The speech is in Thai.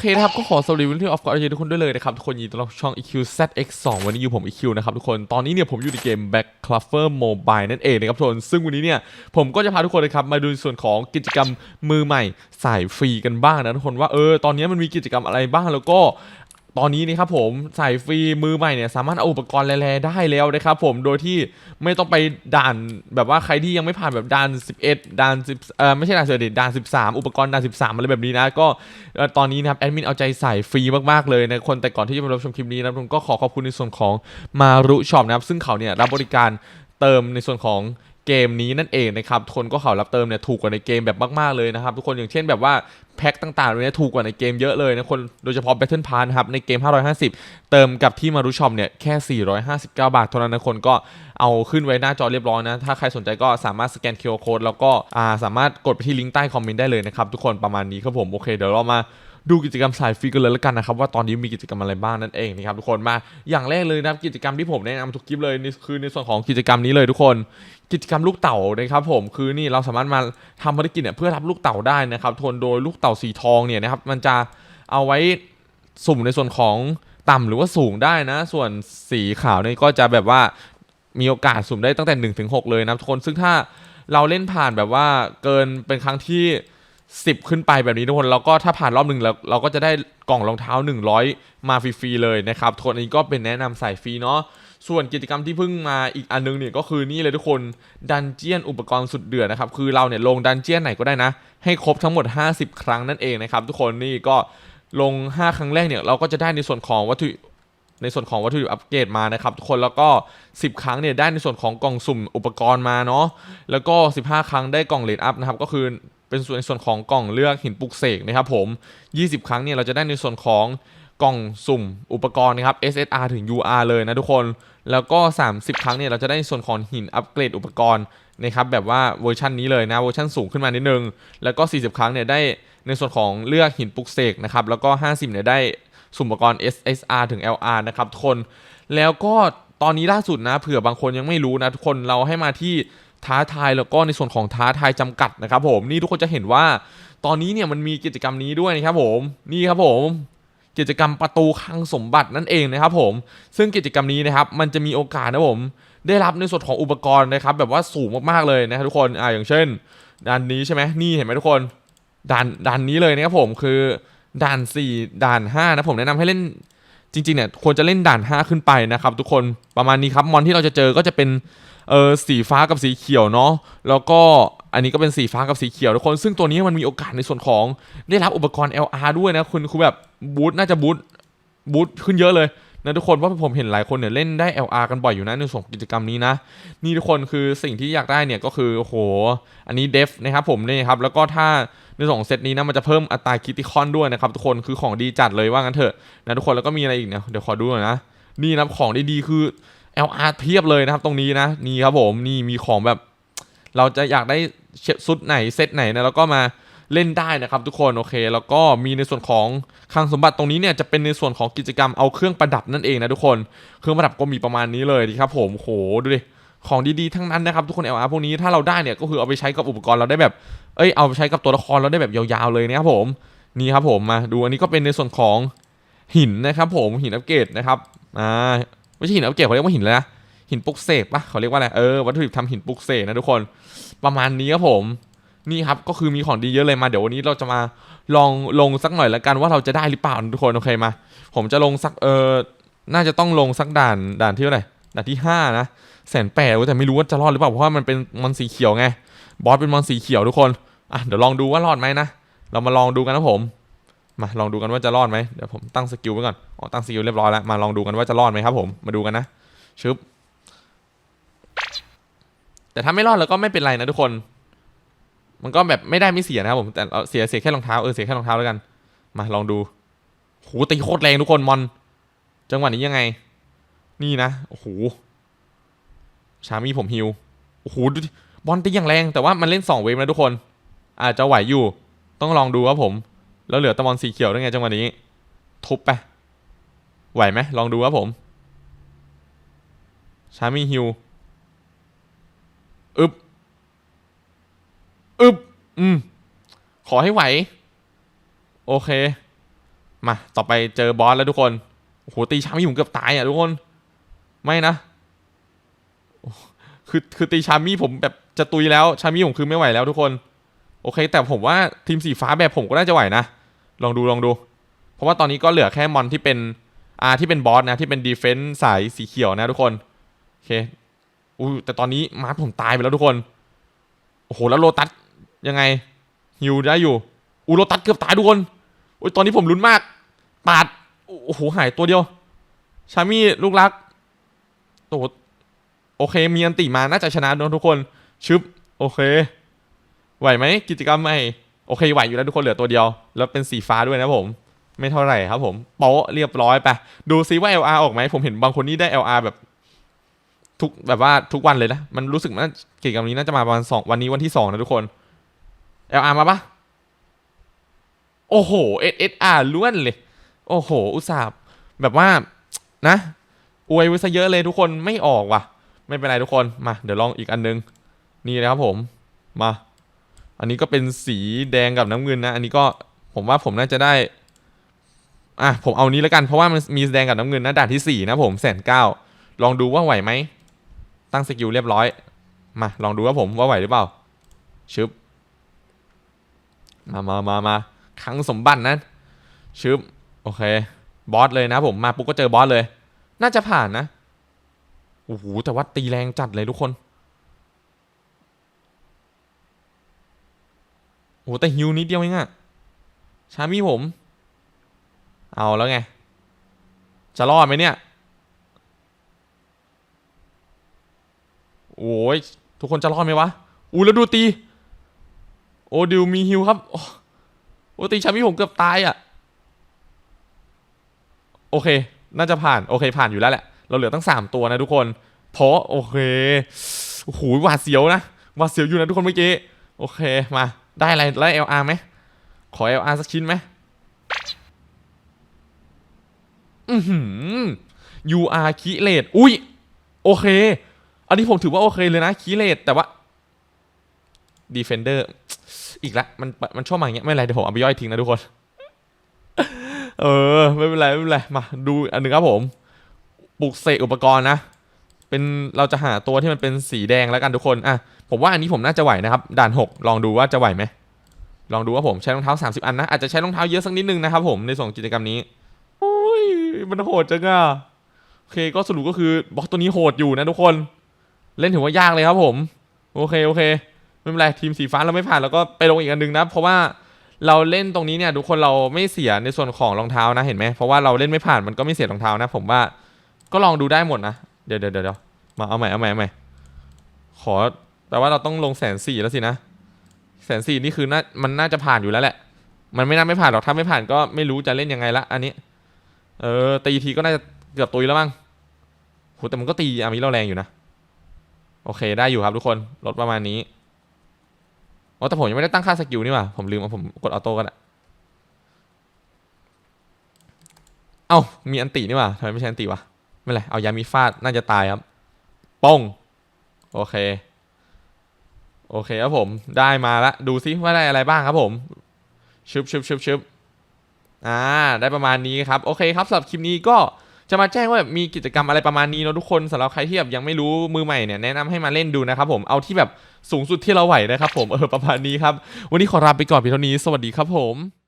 เคนะครับ ก็ขอสวัสดีวันที่ออฟกอร์ทุกคนด้วยเลยนะครับ ทุกคนยินดีต้อนรับช่อง EQ ZX2 วันนี้อยู่ผม EQ นะครับทุกคน ตอนนี้เนี่ยผมอยู่ในเกม Back Cluffer Mobile นั่นเองนะครับทุกคน ซึ่งวันนี้เนี่ยผมก็จะพาทุกคนนะครับมาดูในส่วนของกิจกรรมมือใหม่สายฟรีกันบ้างนะทุกคนว่าเออตอนนี้มันมีกิจกรรมอะไรบ้างแล้วก็ ตอนนี้นี่ครับผมใส่ฟรีมือใหม่เนี่ยสามารถเอาอุปกรณ์แร่ๆได้แล้วนะครับผมโดยที่ไม่ต้องไปด่านแบบว่าใครที่ยังไม่ผ่านแบบด่าน 11ด่าน10เอ่อไม่ใช่ด่าน11ด่าน 13 อุปกรณ์ด่าน 13อะไรแบบนี้นะ ก็ตอนนี้นะครับแอดมินเอาใจใส่ฟรีมากๆเลยนะคนแต่ก่อนที่จะมารับชมคลิปนี้นะผมก็ขอขอบคุณในส่วนของมารุช็อปนะครับซึ่งเขาเนี่ยรับบริการเติมในส่วนของ เกมนี้นั่นเองนะครับคนก็เขารับเติมเนี่ยถูกกว่าในเกมแบบมากๆเลยนะครับทุกคนอย่างเช่นแบบว่าแพ็คต่างๆเนี่ยถูกกว่าในเกมเยอะเลยนะคนโดยเฉพาะ Battle Pass นะครับในเกม 550 เติมกับที่มารุชอปเนี่ยแค่ 459 บาทเท่านั้นนะคนก็เอาขึ้นไว้หน้าจอเรียบร้อยนะ ถ้าใครสนใจก็สามารถสแกน QR Code แล้วก็สามารถกดไปที่ลิงก์ใต้คอมเมนต์ได้เลยนะครับทุกคนประมาณนี้ครับผมโอเคเดี๋ยวเรามา ดูกิจกรรมสายฟรีกันเลยแล้วกันนะครับว่าตอนนี้มีกิจกรรมอะไรบ้างนั่นเองนะครับทุกคนมาอย่างแรกเลยนะครับกิจกรรมที่ผมแนะนำทุกคลิปเลยนี่คือในส่วนของกิจกรรมนี้เลยทุกคน กิจกรรมลูกเต่านะครับผมคือนี่เราสามารถมาทำภารกิจเนี่ยเพื่อรับลูกเต่าได้นะครับทนโดยลูกเต่าสีทองเนี่ยนะครับมันจะเอาไว้สุ่มในส่วนของต่ำหรือว่าสูงได้นะ ส่วนสีขาวเนี่ยก็จะแบบว่ามีโอกาสสุ่มได้ตั้งแต่1นถึงหเลยนะทุกคนซึ่งถ้าเราเล่นผ่านแบบว่าเกินเป็นครั้งที่ 10ขึ้นไปแบบนี้ทุกคนแล้วก็ถ้าผ่านรอบหนึ่งแล้วเราก็จะได้กล่องรองเท้า 100 มาฟรีๆเลยนะครับทุกคนอันนี้ก็เป็นแนะนำสายฟรีเนาะส่วนกิจกรรมที่เพิ่งมาอีกอันนึงเนี่ยก็คือนี่เลยทุกคนดันเจียนอุปกรณ์สุดเดือดนะครับคือเราเนี่ยลงดันเจียนไหนก็ได้นะ ให้ครบทั้งหมด 50 ครั้งนั่นเองนะครับทุกคนนี่ก็ลง 5 ครั้งแรกเนี่ยเราก็จะได้ในส่วนของวัตถุในส่วนของวัตถุดิบอัปเกรดมานะครับทุกคนแล้วก็ 10 ครั้งเนี่ยได้ในส่วนของกล่องสุ่มอุปกรณ์มาเนาะแล้วก็ 15 ครั้งได้กล่องเลดอัพนะครับก็คือ เป็นส่วนในส่วนของกล่องเลือกหินปลุกเสกนะครับผม 20 ครั้งเนี่ยเราจะได้ในส่วนของกล่องสุ่มอุปกรณ์นะครับ SSR ถึง UR เลยนะทุกคน แล้วก็ 30 ครั้งเนี่ยเราจะได้ในส่วนของหินอัปเกรดอุปกรณ์นะครับแบบว่าเวอร์ชันนี้เลยนะเวอร์ชันสูงขึ้นมานิดนึง แล้วก็ 40 ครั้งเนี่ยได้ในส่วนของเลือกหินปลุกเสกนะครับแล้วก็ 50เนี่ยได้สุ่มอุปกรณ์ SSR ถึง LR นะครับทุกคน แล้วก็ตอนนี้ล่าสุดนะเผื่อบางคนยังไม่รู้นะทุกคนเราให้มาที่ ท้าทายแล้วก็ในส่วนของท้าทายจำกัดนะครับผมนี่ทุกคนจะเห็นว่า ตอนนี้เนี่ยมันมีกิจกรรมนี้ด้วยนะครับผมนี่ครับผมกิจกรรมประตูคลังสมบัตินั่นเองนะครับผม ซึ่งกิจกรรมนี้นะครับ มันจะมีโอกาสนะผม ได้รับในส่วนของอุปกรณ์นะครับ แบบว่าสูงมากๆเลยนะครับทุกคนอ่าอย่างเช่นด่านนี้ใช่ไหมนี่เห็นไหมทุกคนด่านด่านนี้เลยนะครับผมคือด่าน 4 ด่าน 5 นะผมแนะนำให้เล่นจริงๆเนี่ยควรจะเล่นด่าน 5 ขึ้นไปนะครับ ทุกคนประมาณนี้ครับมอนที่เราจะเจอก็จะเป็น เออสีฟ้ากับสีเขียวเนาะแล้วก็อันนี้ก็เป็นสีฟ้ากับสีเขียวทุกคน ซึ่งตัวนี้มันมีโอกาสในส่วนของได้รับอุปกรณ์ LR ด้วยนะคุณคือแบบบูทน่าจะบูทบูทขึ้นเยอะเลยนะทุกคนว่าผมเห็นหลายคนเนี่ยเล่นได้ LR กันบ่อยอยู่นะในส่วนของกิจกรรมนี้นะ นี่ทุกคนคือสิ่งที่อยากได้เนี่ยก็คือโอ้โห อันนี้เดฟนะครับผมนี่ครับแล้วก็ถ้าในสองเซตนี้นะมันจะเพิ่มอัตราคิติคอนด้วยนะครับทุกคนคือของดีจัดเลยว่างั้นเถอะนะทุกคนแล้วก็มีอะไรอีกเนี่ยเดี๋ยวขอดูหน่อยนะนี่นะของดีๆคือ LR เพียบเลยนะครับตรงนี้นะนี่ครับผมนี่มีของแบบ เราจะอยากได้ชุดไหนเซตไหนนะแล้วก็มาเล่นได้นะครับทุกคนโอเค แล้วก็มีในส่วนของคลังสมบัติตรงนี้เนี่ยจะเป็นในส่วนของกิจกรรมเอาเครื่องประดับนั่นเองนะทุกคนเครื่องประดับก็มีประมาณนี้เลยดีครับผมโหดูดิของดีๆทั้งนั้นนะครับทุกคน LR พวกนี้ถ้าเราได้เนี่ยก็คือเอาไปใช้กับอุปกรณ์เราได้แบบเอ้ยเอาไปใช้กับตัวละครเราได้แบบยาวๆเลยนะครับผมนี่ครับผมมาดูอันนี้ก็เป็นในส่วนของหินนะครับผมหินอัปเกรดนะครับอ่า ไม่ใช่หินอัปเกรดเขาเรียกว่าหินเลยนะหินปลุกเสกปะเขาเรียกว่าอะไรเออวัตถุดิบทำหินปลุกเสกนะทุกคนประมาณนี้ครับผมนี่ครับก็คือมีของดีเยอะเลยมาเดี๋ยววันนี้เราจะมาลองลงสักหน่อยแล้วกันว่าเราจะได้หรือเปล่าทุกคนโอเคมา ผมจะลงสักเออน่าจะต้องลงสักด่านด่านที่เท่าไหร่ด่านที่ห้านะแสนแปดแต่ไม่รู้ว่าจะรอดหรือเปล่าเพราะว่ามันเป็นมอนสีเขียวไงบอสเป็นมอนสีเขียวทุกคนอะเดี๋ยวลองดูว่ารอดไหมนะเรามาลองดูกันนะผม มาลองดูกันว่าจะรอดไหมเดี๋ยวผมตั้งสกิลไว้ก่อนอ๋อตั้งสกิลเรียบร้อยแล้วมาลองดูกันว่าจะรอดไหมครับผมมาดูกันนะชึบแต่ถ้าไม่รอดแล้วก็ไม่เป็นไรนะทุกคน มันก็แบบไม่ได้ไม่เสียนะครับผมแต่เสียเสียแค่รองเท้าเออเสียแค่รองเท้าแล้วกัน มาลองดูโหตีโคตรแรงทุกคนมอน จังหวะนี้ยังไง นี่นะโอ้โหชามีผมฮิวโอ้โหบอลตีอย่างแรงแต่ว่ามันเล่นสองเวฟนะทุกคน อาจจะไหวอยู่ ต้องลองดูครับผม แล้วเหลือตะมอนสีเขียวได้ไงจังหวะนี้ ทุบไป ไหวไหมลองดูครับผม ชามีฮิวอึบอึบอืม ขอให้ไหว โอเค มา ต่อไปเจอบอสแล้วทุกคนโอ้โหตีชามีผมเกือบตายอะทุกคน ไม่นะคือคือตีชามีผมแบบจะตุยแล้ว ชามีผมคือไม่ไหวแล้วทุกคน โอเค แต่ผมว่าทีมสีฟ้าแบบผมก็น่าจะไหวนะ ลองดูลองดู เพราะว่าตอนนี้ก็เหลือแค่มอนที่เป็นอ่าที่เป็นบอสนะที่เป็นดีเฟนส์สายสีเขียวนะทุกคนโอเคอู้แต่ตอนนี้มาร์คผมตายไปแล้วทุกคนโอ้โหแล้วโลตัสยังไงฮิวได้อยู่อูโลตัสเกือบตายทุกคนโอ้ยตอนนี้ผมลุ้นมาก ปาดโอ้โหหายตัวเดียว ชามี่ลูกรักโอ้โหโอเคมีอันติมาน่าจะชนะนะทุกคนชึบโอเค ไหวไหมกิจกรรมใหม่ โอเคไหวอยู่แล้วทุกคนเหลือตัวเดียว แล้วเป็นสีฟ้าด้วยนะผม ไม่เท่าไหร่ครับผมโป๊ะเรียบร้อยไปดูซิว่า LR ออกไหมผมเห็นบางคนนี่ได้ LR แบบทุกแบบว่าทุกวันเลยนะ มันรู้สึกว่าเกิจกรรมนี้น่าจะมาประมาณสองวันนี้วันที่สองนะทุกคน LR มาปะโอ้โห SSR ล้วนเลย โอ้โห อุตส่าห์แบบว่านะอวยไว้ซะเยอะเลยทุกคนไม่ออกว่ะ ไม่เป็นไรทุกคนมา เดี๋ยวลองอีกอันนึง นี่นะครับผมมา อันนี้ก็เป็นสีแดงกับน้ำเงินนะ อันนี้ก็ผมว่าผมน่าจะได้อะผมเอานี้แล้วกันเพราะว่ามันมีแดงกับน้ำเงินนะด่านที่สี่นะผมแสนเก้าลองดูว่าไหวไหม ตั้งสกิลเรียบร้อย มาลองดูว่าผมว่าไหวหรือเปล่า ชึบ มามามามาครั้งสมบัตินั้น ชึบ โอเค บอสเลยนะผมมาปุ๊บก็เจอบอสเลย น่าจะผ่านนะ โอ้โหแต่ว่าตีแรงจัดเลยทุกคนโอ้โหแต่ฮิวนิดเดียวเองอะชามีผม เอาแล้วไง จะรอดไหมเนี่ย โอ้ยทุกคนจะรอดไหมวะ อู้แล้วดูตี โอดิวมีฮิวครับ โอ้ตีชามิผมเกือบตายอะโอเค น่าจะผ่าน โอเค ผ่านอยู่แล้วแหละ เราเหลือตั้งสามตัวนะทุกคน เพราะ โอเคโอ้โหหวาดเสียวนะหวาดเสียวอยู่นะทุกคนเมื่อกี้ โอเค มา ได้อะไรได้ LR ไหมขอ LR สักชิ้นไหมอือหือ UR คีเลตอุ้ย โอเค อันนี้ผมถือว่าโอเคเลยนะคีเลตแต่ว่า Defender อีกละมันมันชอบมาอย่างเงี้ยไม่เป็นไรเดี๋ยวผมเอาไปย่อยทิ้งนะทุกคน เออ ไม่เป็นไร ไม่เป็นไร มาดูอันหนึ่งครับผม ปลุกเสกอุปกรณ์นะ เป็นเราจะหาตัวที่มันเป็นสีแดงแล้วกันทุกคนอะผมว่าอันนี้ผมน่าจะไหวนะครับด่านหกลองดูว่าจะไหวไหมลองดูว่าผมใช้รองเท้า 30 อันนะอาจจะใช้รองเท้าเยอะสักนิดนึงนะครับผมในส่วนของกิจกรรมนี้โอ้ยมันโหดจังอะโอเคก็สรุปก็คือบล็อกตัวนี้โหดอยู่นะทุกคน เล่นถือว่ายากเลยครับผมโอเคโอเคไม่เป็นไรทีมสีฟ้าเราไม่ผ่านเราก็ไปลงอีกอันนึงนะเพราะว่าเราเล่นตรงนี้เนี่ยทุกคนเราไม่เสียในส่วนของรองเท้านะเห็นไหมเพราะว่าเราเล่นไม่ผ่านมันก็ไม่เสียรองเท้านะ ผมว่าก็ลองดูได้หมดนะ ดี๋ยวเดี๋ยวเดี๋ยวมาเอาใหม่เอาใหม่เอาใหม่ขอแปลว่าเราต้องลงแสนสี่แล้วสินะแสนสี่นี่คือน่ามันน่าจะผ่านอยู่แล้วแหละ มันไม่น่าไม่ผ่านหรอกถ้าไม่ผ่านก็ไม่รู้จะเล่นยังไงละอันนี้ เออตีทีก็น่าจะเกือบตุยแล้วมั้งโหแต่มันก็ตีอามิเราแรงอยู่นะโอเคได้อยู่ครับทุกคนลดประมาณนี้อ๋อแต่ผมยังไม่ได้ตั้งค่าสกิลนี่ว่าผมลืมเอาผมกดออโต้กันอะเอ้ามีอันตินี่ว่าทำไมไม่ใช่อันติวะ ไม่เป็นไรเอายามีฟาดน่าจะตายครับป้องโอเค โอเคครับผมได้มาละดูซิว่าได้อะไรบ้างครับผมชึบชึบชึบชึบอ่าได้ประมาณนี้ครับ โอเคครับสำหรับคลิปนี้ก็จะมาแจ้งว่าแบบมีกิจกรรมอะไรประมาณนี้เนอะทุกคนสำหรับใครที่แบบยังไม่รู้มือใหม่เนี่ยแนะนำให้มาเล่นดูนะครับผมเอาที่แบบสูงสุดที่เราไหวนะครับผมเออประมาณนี้ครับ วันนี้ขอลาไปก่อนเพียงเท่านี้สวัสดีครับผม